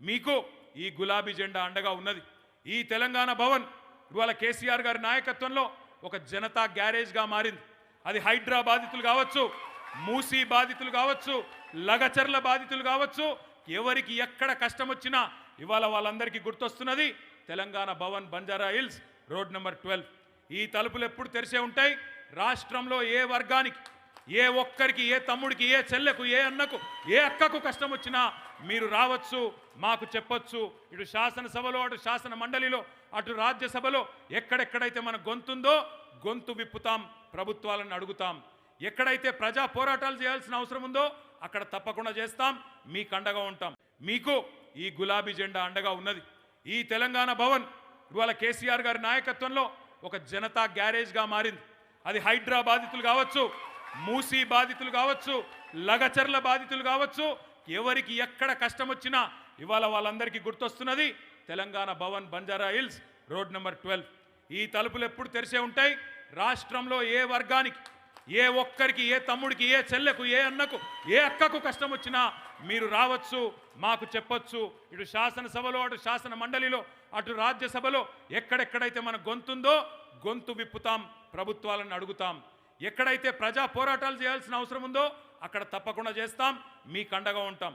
మీకు ఈ గులాబీ జెండా అండగా ఉన్నది. ఈ తెలంగాణ భవన్ ఇవాళ కేసీఆర్ గారి నాయకత్వంలో ఒక జనతా గ్యారేజ్గా మారింది. అది హైడ్రా బాధితులు కావచ్చు మూసీ బాధితులు కావచ్చు లగచర్ల బాధితులు కావచ్చు ఎవరికి ఎక్కడ కష్టం వచ్చినా ఇవాళ వాళ్ళందరికీ గుర్తొస్తున్నది Telangana Bhavan Banjara hills road number twelve. ఈ తలుపులు ఎప్పుడు తెరిసే ఉంటాయి? రాష్ట్రంలో ఏ వర్గానికి? ఏ ఒక్కరికి ఏ తమ్ముడికి ఏ చెల్లెకు ఏ అన్నకు ఏ అక్కకు కష్టం వచ్చినా మీరు రావచ్చు మాకు చెప్పొచ్చు. ఇటు శాసనసభలో అటు శాసన మండలిలో అటు రాజ్యసభలో ఎక్కడెక్కడైతే మన గొంతుందో గొంతు విప్పుతాం ప్రభుత్వాలను అడుగుతాం. ఎక్కడైతే ప్రజా పోరాటాలు చేయాల్సిన అవసరం ఉందో అక్కడ తప్పకుండా చేస్తాం మీకు అండగా ఉంటాం. మీకు ఈ గులాబీ జెండా అండగా ఉన్నది. ఈ తెలంగాణ భవన్ ఇవాళ కేసీఆర్ గారి నాయకత్వంలో ఒక జనతా గ్యారేజ్గా మారింది. అది హైడ్రా బాధితులు కావచ్చు మూసీ బాధితులు కావచ్చు లగచర్ల బాధితులు కావచ్చు ఎవరికి ఎక్కడ కష్టం వచ్చినా ఇవాళ వాళ్ళందరికీ గుర్తొస్తున్నది Telangana Bhavan Banjara hills road number twelve. ఈ తలుపులు ఎప్పుడు తెరిసే ఉంటాయి? రాష్ట్రంలో ఏ వర్గానికి ఏ ఒక్కరికి ఏ తమ్ముడికి ఏ చెల్లెకు ఏ అన్నకు ఏ అక్కకు కష్టం వచ్చినా మీరు రావచ్చు మాకు చెప్పొచ్చు. ఇటు శాసనసభలో అటు శాసన మండలిలో అటు రాజ్యసభలో ఎక్కడెక్కడైతే మన గొంతుందో గొంతు విప్పుతాం ప్రభుత్వాలను అడుగుతాం. ఎక్కడైతే ప్రజా పోరాటాలు చేయాల్సిన అవసరం ఉందో అక్కడ తప్పకుండా చేస్తాం. మీకు అండగా ఉంటాం.